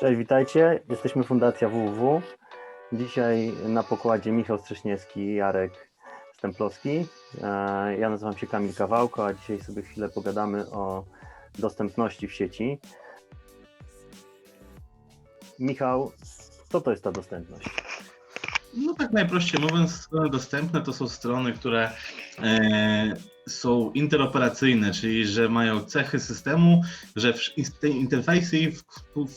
Cześć, witajcie. Jesteśmy Fundacja WWW. Dzisiaj na pokładzie Michał Strześniewski i Jarek Stemplowski. E, Ja nazywam się Kamil Kawałko, a dzisiaj sobie chwilę pogadamy o dostępności w sieci. Michał, co to jest ta dostępność? No tak najprościej mówiąc, strony dostępne to są strony, które e, są interoperacyjne, czyli że mają cechy systemu, że te interfejsy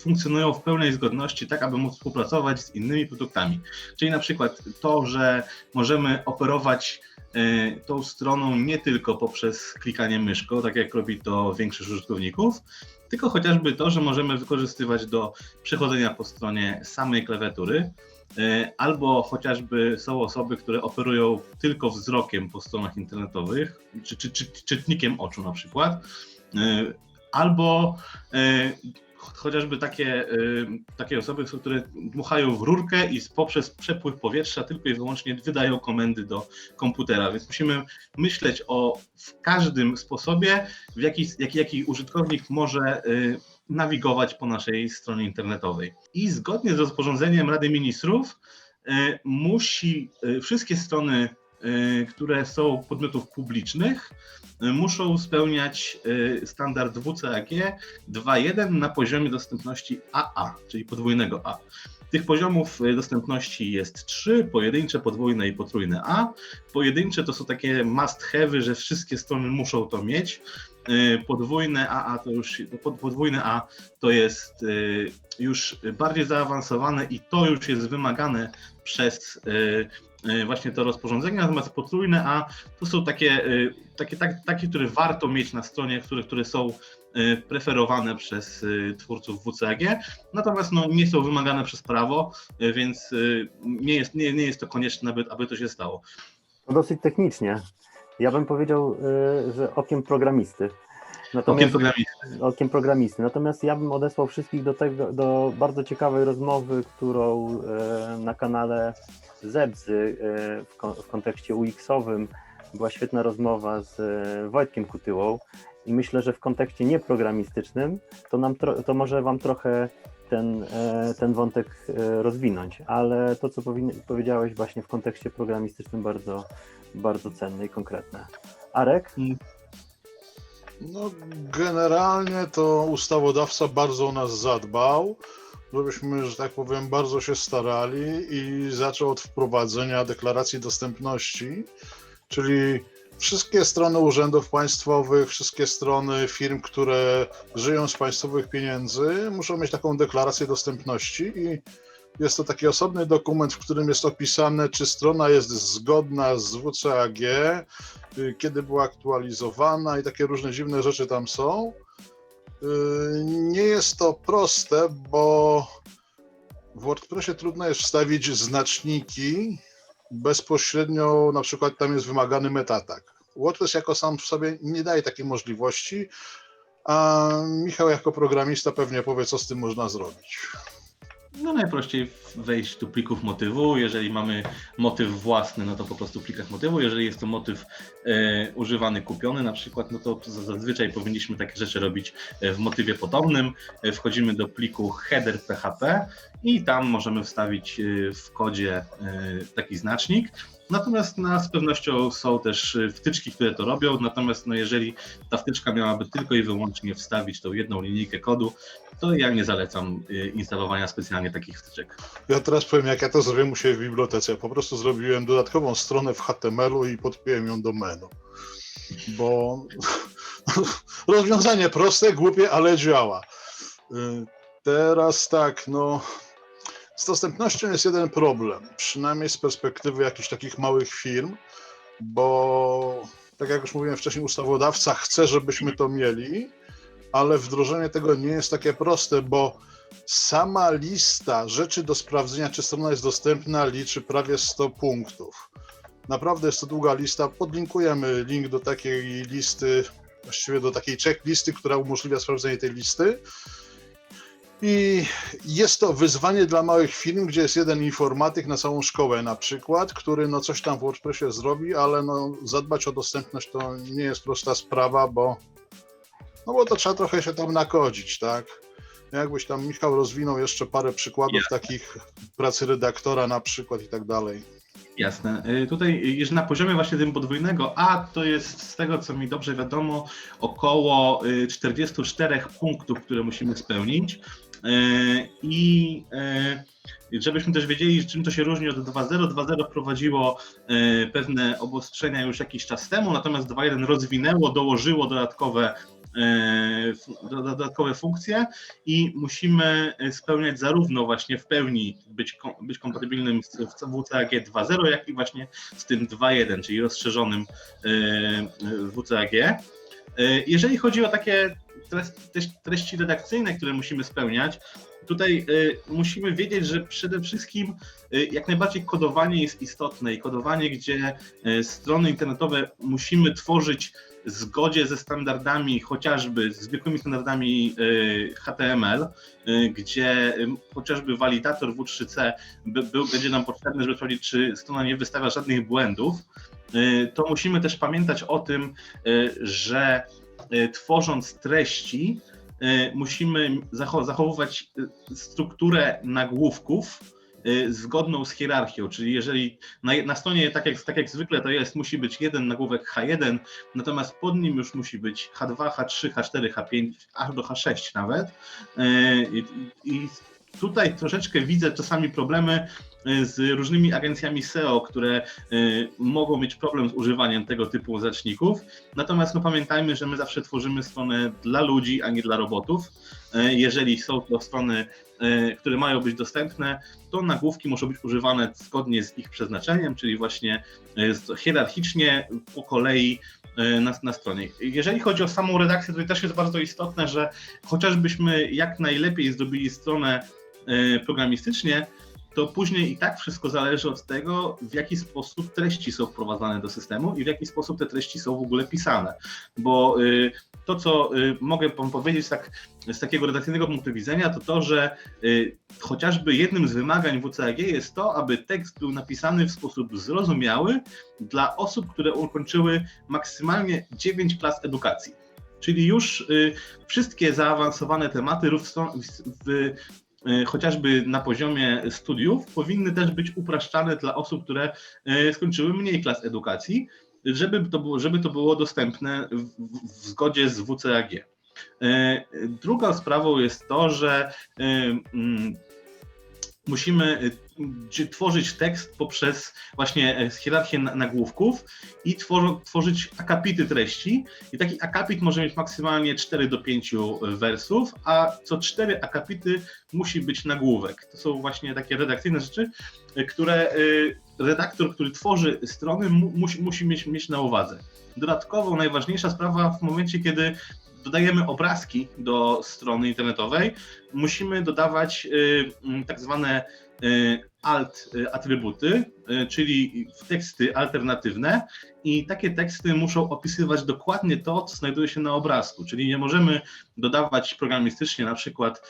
funkcjonują w pełnej zgodności, tak aby móc współpracować z innymi produktami. Czyli na przykład to, że możemy operować e, tą stroną nie tylko poprzez klikanie myszką, tak jak robi to większość użytkowników, tylko chociażby to, że możemy wykorzystywać do przechodzenia po stronie samej klawiatury, Albo chociażby są osoby, które operują tylko wzrokiem po stronach internetowych, czy, czy, czy czytnikiem oczu na przykład, E, albo e, ch- chociażby takie, e, takie osoby, które dmuchają w rurkę i poprzez przepływ powietrza tylko i wyłącznie wydają komendy do komputera. Więc musimy myśleć o w każdym sposobie, w jaki, jaki, jaki użytkownik może e, nawigować po naszej stronie internetowej. I zgodnie z rozporządzeniem Rady Ministrów e, musi e, wszystkie strony, e, które są podmiotów publicznych, muszą spełniać standard WCAG 2.1 na poziomie dostępności AA, czyli podwójnego A. Tych poziomów dostępności jest trzy, pojedyncze, podwójne i potrójne A. Pojedyncze to są takie must have'y, że wszystkie strony muszą to mieć. E, Podwójne AA to już pod- podwójne A to jest y, już bardziej zaawansowane i to już jest wymagane przez y, y, właśnie to rozporządzenie, natomiast potrójne A to są takie, y, takie, tak, takie które warto mieć na stronie, które, które są y, preferowane przez y, twórców WCAG, natomiast no, nie są wymagane przez prawo, y, więc y, nie jest, nie, nie jest to konieczne, aby, aby to się stało. To dosyć technicznie. Ja bym powiedział, y, że okiem programisty. Okiem programisty. okiem programisty. Natomiast ja bym odesłał wszystkich do tego, do bardzo ciekawej rozmowy, którą e, na kanale Zebzy e, w, kon- w kontekście UX-owym była świetna rozmowa z Wojtkiem Kutyłą i myślę, że w kontekście nieprogramistycznym to, nam to może Wam trochę ten, ten wątek rozwinąć, ale to, co powiedziałeś właśnie w kontekście programistycznym bardzo, bardzo cenne i konkretne. Arek? No, generalnie to ustawodawca bardzo o nas zadbał, żebyśmy, że tak powiem, bardzo się starali i zaczął od wprowadzenia deklaracji dostępności, czyli wszystkie strony urzędów państwowych, wszystkie strony firm, które żyją z państwowych pieniędzy, muszą mieć taką deklarację dostępności i jest to taki osobny dokument, w którym jest opisane, czy strona jest zgodna z WCAG, y, kiedy była aktualizowana i takie różne dziwne rzeczy tam są. Y, Nie jest to proste, bo w WordPressie trudno jest wstawić znaczniki bezpośrednio, na przykład tam jest wymagany metatak. WordPress jako sam w sobie nie daje takiej możliwości, a Michał jako programista pewnie powie, co z tym można zrobić. No najprościej wejść do plików motywu. Jeżeli mamy motyw własny, no to po prostu w plikach motywu. Jeżeli jest to motyw e, używany, kupiony na przykład, no to zazwyczaj powinniśmy takie rzeczy robić e, w motywie potomnym. E, Wchodzimy do pliku header PHP i tam możemy wstawić e, w kodzie taki znacznik. Natomiast na, z pewnością są też wtyczki, które to robią. Natomiast no, jeżeli ta wtyczka miałaby tylko i wyłącznie wstawić tą jedną linijkę kodu, to ja nie zalecam y, instalowania specjalnie takich wtyczek. Ja teraz powiem, jak ja to zrobiłem u siebie w bibliotece. Po prostu zrobiłem dodatkową stronę w HTML-u i podpiąłem ją do menu. Bo rozwiązanie proste, głupie, ale działa. Y, Teraz tak, no. Z dostępnością jest jeden problem, przynajmniej z perspektywy jakichś takich małych firm, bo tak jak już mówiłem wcześniej, ustawodawca chce, żebyśmy to mieli, ale wdrożenie tego nie jest takie proste, bo sama lista rzeczy do sprawdzenia, czy strona jest dostępna, liczy prawie 100 punktów. Naprawdę jest to długa lista. Podlinkujemy link do takiej listy, właściwie do takiej checklisty, która umożliwia sprawdzenie tej listy. I jest to wyzwanie dla małych firm, gdzie jest jeden informatyk na całą szkołę na przykład, który no coś tam w WordPressie zrobi, ale no zadbać o dostępność to nie jest prosta sprawa, bo no bo to trzeba trochę się tam nakodzić, tak? Jakbyś tam, Michał, rozwinął jeszcze parę przykładów takich pracy redaktora na przykład i tak dalej. Jasne. Y, Tutaj, y, jeżeli na poziomie właśnie tym podwójnego A, to jest z tego, co mi dobrze wiadomo, około y, 44 punktów, które musimy spełnić. Y, I y, żebyśmy też wiedzieli, czym to się różni od 2.0. 2.0 wprowadziło y, pewne obostrzenia już jakiś czas temu, natomiast 2.1 rozwinęło, dołożyło dodatkowe y, dodatkowe funkcje i musimy y, spełniać zarówno właśnie w pełni być, być kompatybilnym z WCAG 2.0, jak i właśnie z tym 2.1, czyli rozszerzonym y, y, WCAG. Y, Jeżeli chodzi o takie treści redakcyjne, które musimy spełniać, tutaj y, musimy wiedzieć, że przede wszystkim y, jak najbardziej kodowanie jest istotne i kodowanie, gdzie strony internetowe musimy tworzyć w zgodzie ze standardami, chociażby zwykłymi standardami HTML, gdzie chociażby walidator W3C by, był, będzie nam potrzebny, żeby sprawdzić, czy strona nie wystawia żadnych błędów, to musimy też pamiętać o tym, y, że y, tworząc treści, y, musimy zacho- zachowywać y, strukturę nagłówków y, zgodną z hierarchią, czyli jeżeli na, na stronie, tak jak, tak jak zwykle to jest, musi być jeden nagłówek H1, natomiast pod nim już musi być H2, H3, H4, H5, aż do H6 nawet. Y, I, i tutaj troszeczkę widzę czasami problemy y, z różnymi agencjami SEO, które y, mogą mieć problem z używaniem tego typu znaczników. Natomiast no, pamiętajmy, że my zawsze tworzymy stronę dla ludzi, a nie dla robotów. Y, Jeżeli są to strony, y, które mają być dostępne, to nagłówki muszą być używane zgodnie z ich przeznaczeniem, czyli właśnie hierarchicznie po kolei na, na stronie. Jeżeli chodzi o samą redakcję, to też jest bardzo istotne, że chociażbyśmy jak najlepiej zrobili stronę programistycznie, to później i tak wszystko zależy od tego, w jaki sposób treści są wprowadzane do systemu i w jaki sposób te treści są w ogóle pisane. Bo y, to, co y, mogę wam powiedzieć tak, z takiego redakcyjnego punktu widzenia, to to, że y, chociażby jednym z wymagań WCAG jest to, aby tekst był napisany w sposób zrozumiały dla osób, które ukończyły maksymalnie 9 klas edukacji. Czyli już wszystkie zaawansowane tematy w, chociażby na poziomie studiów powinny też być upraszczane dla osób, które y, skończyły mniej klas edukacji, żeby to było, żeby to było dostępne w, w- zgodzie z WCAG. Y, Drugą sprawą jest to, że musimy y, tworzyć tekst poprzez właśnie e, hierarchię na- nagłówków i tworzyć akapity treści. I taki akapit może mieć maksymalnie 4 do 5 wersów, a co 4 akapity musi być nagłówek. To są właśnie takie redakcyjne rzeczy, y, które redaktor, który tworzy strony, mu, musi, musi mieć, mieć na uwadze. Dodatkowo najważniejsza sprawa w momencie, kiedy dodajemy obrazki do strony internetowej, musimy dodawać y, mm, tak zwane y, alt y, atrybuty, czyli teksty alternatywne i takie teksty muszą opisywać dokładnie to, co znajduje się na obrazku, czyli nie możemy dodawać programistycznie na przykład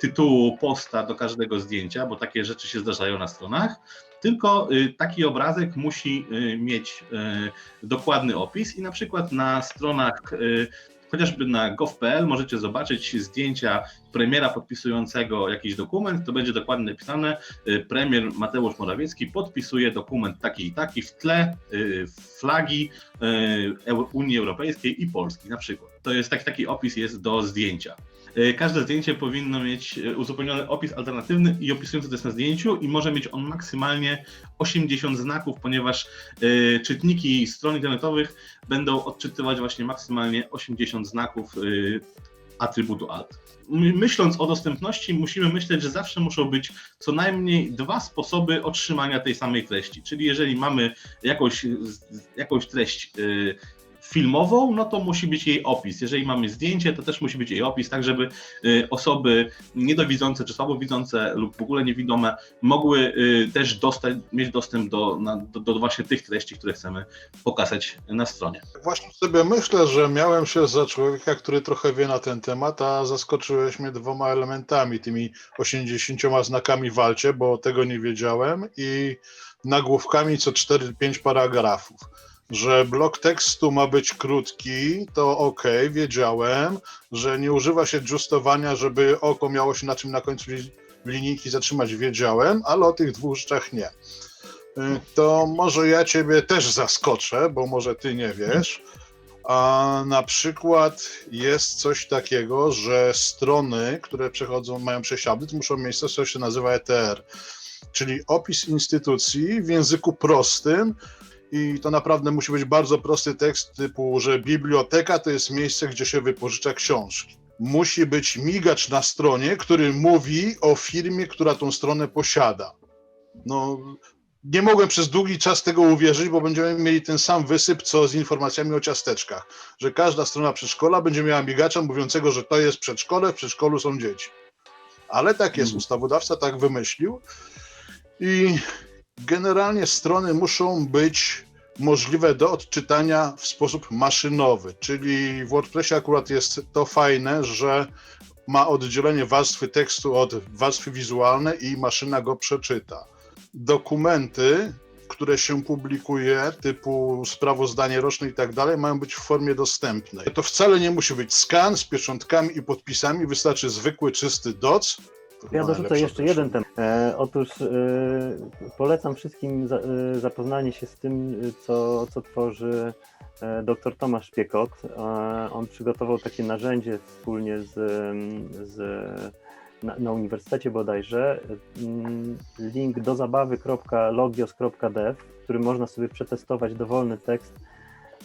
tytułu posta do każdego zdjęcia, bo takie rzeczy się zdarzają na stronach, tylko taki obrazek musi mieć dokładny opis i na przykład na stronach chociażby na gov.pl możecie zobaczyć zdjęcia premiera podpisującego jakiś dokument, to będzie dokładnie napisane, y, premier Mateusz Morawiecki podpisuje dokument taki i taki, w tle y, flagi y, Unii Europejskiej i Polski na przykład. To jest taki, taki opis jest do zdjęcia. Y, Każde zdjęcie powinno mieć y, uzupełniony opis alternatywny i opisujący to jest na zdjęciu i może mieć on maksymalnie 80 znaków, ponieważ y, czytniki stron internetowych będą odczytywać właśnie maksymalnie 80 znaków atrybutu alt. My- Myśląc o dostępności, musimy myśleć, że zawsze muszą być co najmniej dwa sposoby otrzymania tej samej treści. Czyli jeżeli mamy jakąś, jakąś treść filmową, no to musi być jej opis. Jeżeli mamy zdjęcie, to też musi być jej opis, tak żeby y, osoby niedowidzące czy słabowidzące lub w ogóle niewidome mogły y, też dostać, mieć dostęp do, na, do, do właśnie tych treści, które chcemy pokazać na stronie. Właśnie sobie myślę, że miałem się za człowieka, który trochę wie na ten temat, a zaskoczyłeś mnie dwoma elementami, tymi 80 znakami walcie, bo tego nie wiedziałem i nagłówkami co 4-5 paragrafów. Że blok tekstu ma być krótki, to ok, wiedziałem, że nie używa się justowania, żeby oko miało się na czym na końcu li- linijki zatrzymać, wiedziałem, ale o tych dwóch rzeczach nie. Y, To może ja ciebie też zaskoczę, bo może ty nie wiesz. A na przykład jest coś takiego, że strony, które przechodzą, mają przesiady, muszą mieć coś, co się nazywa ETR, czyli opis instytucji w języku prostym, i to naprawdę musi być bardzo prosty tekst, typu, że biblioteka to jest miejsce, gdzie się wypożycza książki. Musi być migacz na stronie, który mówi o firmie, która tą stronę posiada. No, nie mogłem przez długi czas tego uwierzyć, bo będziemy mieli ten sam wysyp, co z informacjami o ciasteczkach. Że każda strona przedszkola będzie miała migacza mówiącego, że to jest przedszkole, w przedszkolu są dzieci. Ale tak jest, Mm. ustawodawca tak wymyślił. I generalnie strony muszą być możliwe do odczytania w sposób maszynowy, czyli w WordPressie akurat jest to fajne, że ma oddzielenie warstwy tekstu od warstwy wizualnej i maszyna go przeczyta. Dokumenty, które się publikuje, typu sprawozdanie roczne i tak dalej, mają być w formie dostępnej. To wcale nie musi być skan z pieczątkami i podpisami, wystarczy zwykły, czysty doc. Ja dorzucę jeszcze jeden temat. E, otóż e, polecam wszystkim za, e, zapoznanie się z tym, e, co, co tworzy e, dr Tomasz Piekot. E, on przygotował takie narzędzie wspólnie z, z na, na uniwersytecie bodajże. Mm, Link do zabawy.logios.dev, w którym można sobie przetestować dowolny tekst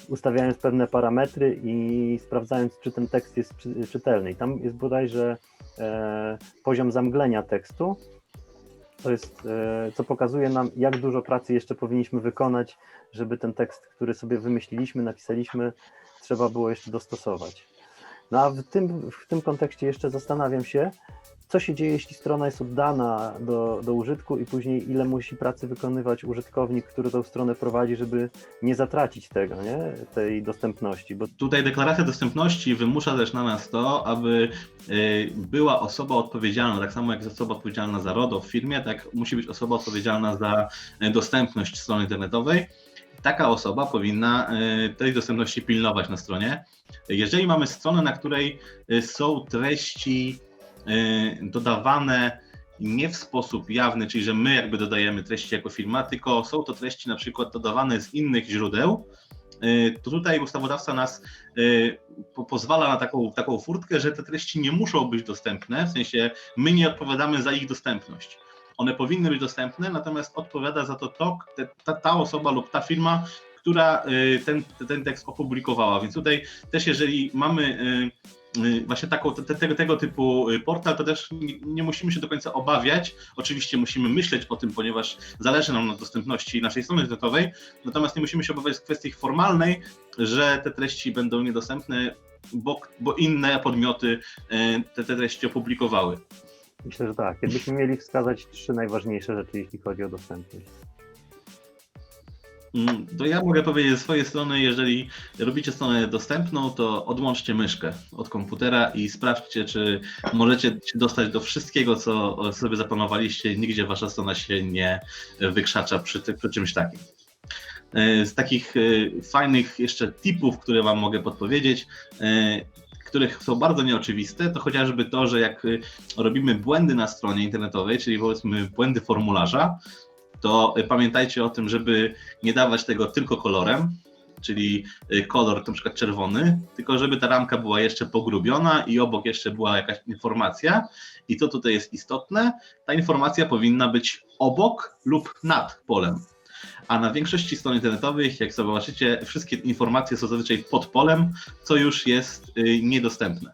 ustawiając pewne parametry i sprawdzając, czy ten tekst jest czy, czytelny. I tam jest bodajże poziom zamglenia tekstu. To jest, e, co pokazuje nam, jak dużo pracy jeszcze powinniśmy wykonać, żeby ten tekst, który sobie wymyśliliśmy, napisaliśmy, trzeba było jeszcze dostosować. No a w tym, w tym kontekście jeszcze zastanawiam się, co się dzieje, jeśli strona jest oddana do, do użytku i później ile musi pracy wykonywać użytkownik, który tą stronę prowadzi, żeby nie zatracić tego, nie? tej dostępności, bo Tutaj deklaracja dostępności wymusza też na nas to, aby y, była osoba odpowiedzialna, tak samo jak jest osoba odpowiedzialna za RODO w firmie, tak musi być osoba odpowiedzialna za y, dostępność strony internetowej. Taka osoba powinna y, tej dostępności pilnować na stronie. Jeżeli mamy stronę, na której są treści dodawane nie w sposób jawny, czyli że my jakby dodajemy treści jako firma, tylko są to treści na przykład dodawane z innych źródeł, y, to tutaj ustawodawca nas y, po- pozwala na taką, taką furtkę, że te treści nie muszą być dostępne, w sensie my nie odpowiadamy za ich dostępność. One powinny być dostępne, natomiast odpowiada za to, to ta, ta osoba lub ta firma, która y, ten, ten tekst opublikowała. Więc tutaj też jeżeli mamy y, y, właśnie taką, te, tego, tego typu y, portal, to też nie, musimy się do końca obawiać. Oczywiście musimy myśleć o tym, ponieważ zależy nam na dostępności naszej strony internetowej, natomiast nie musimy się obawiać kwestii formalnej, że te treści będą niedostępne, bo, bo inne podmioty y, te, te treści opublikowały. myślę, że tak. Jakbyśmy mieli wskazać trzy najważniejsze rzeczy, jeśli chodzi o dostępność. Mm, To ja mogę powiedzieć ze swojej strony, jeżeli robicie stronę dostępną, to odłączcie myszkę od komputera i sprawdźcie, czy możecie się dostać do wszystkiego, co sobie zaplanowaliście. Nigdzie wasza strona się nie wykrzacza przy, przy czymś takim. E, Z takich e, fajnych jeszcze tipów, które Wam mogę podpowiedzieć, e, których są bardzo nieoczywiste, to chociażby to, że jak robimy błędy na stronie internetowej, czyli powiedzmy błędy formularza, to y, pamiętajcie o tym, żeby nie dawać tego tylko kolorem, czyli y, kolor na przykład czerwony, tylko żeby ta ramka była jeszcze pogrubiona i obok jeszcze była jakaś informacja. I to tutaj jest istotne, ta informacja powinna być obok lub nad polem. A na większości stron internetowych, jak zobaczycie, wszystkie informacje są zazwyczaj pod polem, co już jest y, niedostępne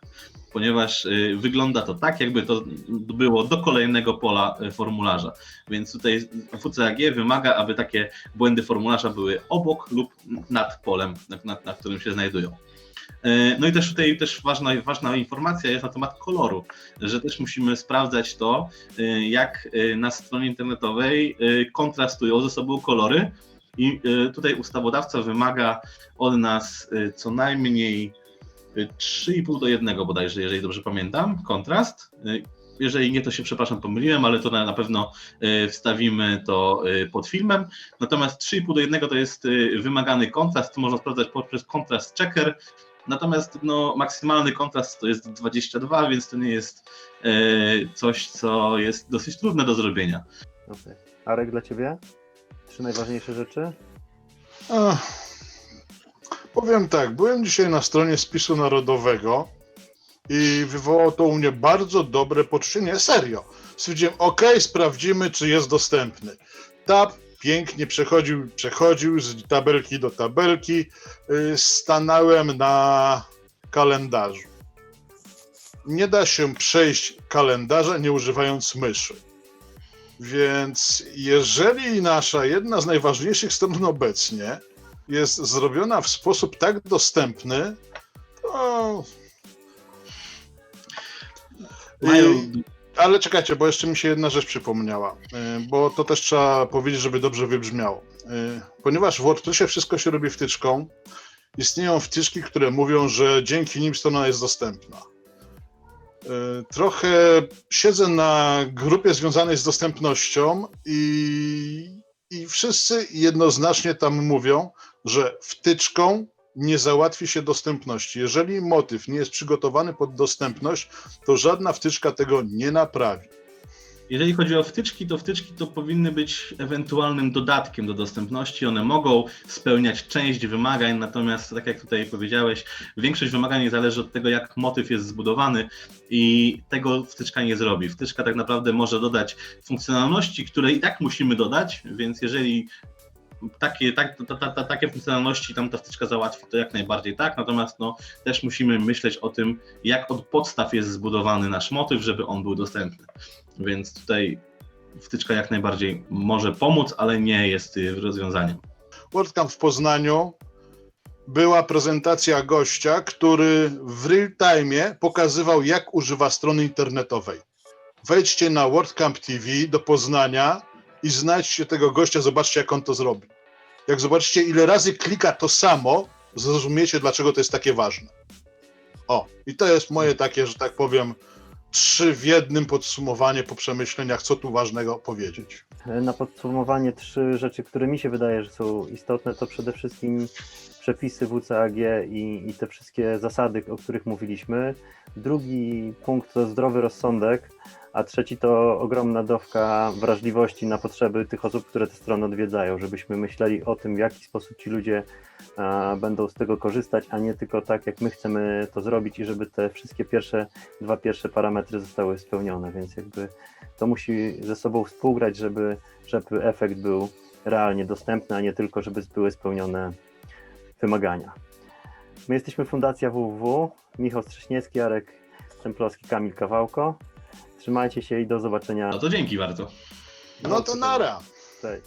ponieważ y, wygląda to tak, jakby to było do kolejnego pola y, formularza. Więc tutaj WCAG wymaga, aby takie błędy formularza były obok lub nad polem, na, na, którym się znajdują. Y, No i też tutaj też ważna, ważna informacja jest na temat koloru, że też musimy sprawdzać to, jak na stronie internetowej kontrastują ze sobą kolory. I tutaj ustawodawca wymaga od nas co najmniej 3,5 do 1 bodajże, jeżeli dobrze pamiętam, kontrast. Y, Jeżeli nie, to się przepraszam, pomyliłem, ale to na, na pewno e, wstawimy to e, pod filmem. Natomiast 3,5 do 1 to jest wymagany kontrast, to można sprawdzać poprzez kontrast checker. Natomiast no, maksymalny kontrast to jest 22, więc to nie jest coś, co jest dosyć trudne do zrobienia. Okej. Arek, dla ciebie? Trzy najważniejsze rzeczy? Ach, powiem tak, byłem dzisiaj na stronie spisu narodowego i wywołało to u mnie bardzo dobre poczucie. Serio. Stwierdziłem, ok, sprawdzimy, czy jest dostępny. Tab pięknie przechodził, przechodził z tabelki do tabelki. Y, Stanąłem na kalendarzu. Nie da się przejść kalendarza nie używając myszy. Więc jeżeli nasza jedna z najważniejszych stron obecnie jest zrobiona w sposób tak dostępny, to. Mają, I- ale czekajcie, bo jeszcze mi się jedna rzecz przypomniała, y, bo to też trzeba powiedzieć, żeby dobrze wybrzmiało. Y, Ponieważ w WordPressie wszystko się robi wtyczką, istnieją wtyczki, które mówią, że dzięki nim strona jest dostępna. Y, Trochę siedzę na grupie związanej z dostępnością i, i wszyscy jednoznacznie tam mówią, że wtyczką nie załatwi się dostępności. Jeżeli motyw nie jest przygotowany pod dostępność, to żadna wtyczka tego nie naprawi. Jeżeli chodzi o wtyczki, to wtyczki to powinny być ewentualnym dodatkiem do dostępności. One mogą spełniać część wymagań, natomiast tak jak tutaj powiedziałeś, większość wymagań zależy od tego, jak motyw jest zbudowany i tego wtyczka nie zrobi. Wtyczka tak naprawdę może dodać funkcjonalności, które i tak musimy dodać, więc jeżeli takie, tak, ta, ta, ta, takie funkcjonalności tam ta wtyczka załatwi, to jak najbardziej tak, natomiast no, też musimy myśleć o tym, jak od podstaw jest zbudowany nasz motyw, żeby on był dostępny. Więc tutaj wtyczka jak najbardziej może pomóc, ale nie jest y, rozwiązaniem. WordCamp w Poznaniu była prezentacja gościa, który w real time pokazywał, jak używa strony internetowej. Wejdźcie na WordCamp TV do Poznania i znajdźcie tego gościa, zobaczcie, jak on to zrobi. Jak zobaczycie, ile razy klika to samo, zrozumiecie, dlaczego to jest takie ważne. O, i to jest moje takie, że tak powiem, trzy w jednym podsumowanie po przemyśleniach, co tu ważnego powiedzieć. Na podsumowanie trzy rzeczy, które mi się wydaje, że są istotne, to przede wszystkim przepisy WCAG i, i te wszystkie zasady, o których mówiliśmy. Drugi punkt to zdrowy rozsądek, a trzeci to ogromna dawka wrażliwości na potrzeby tych osób, które te strony odwiedzają, żebyśmy myśleli o tym, w jaki sposób ci ludzie będą z tego korzystać, a nie tylko tak, jak my chcemy to zrobić i żeby te wszystkie pierwsze, dwa pierwsze parametry zostały spełnione, więc jakby to musi ze sobą współgrać, żeby, żeby efekt był realnie dostępny, a nie tylko, żeby były spełnione wymagania. My jesteśmy Fundacja WWW, Michał Strześniewski, Jarek Templowski, Kamil Kawałko. Trzymajcie się i do zobaczenia. No to dzięki bardzo. No to nara. Cześć.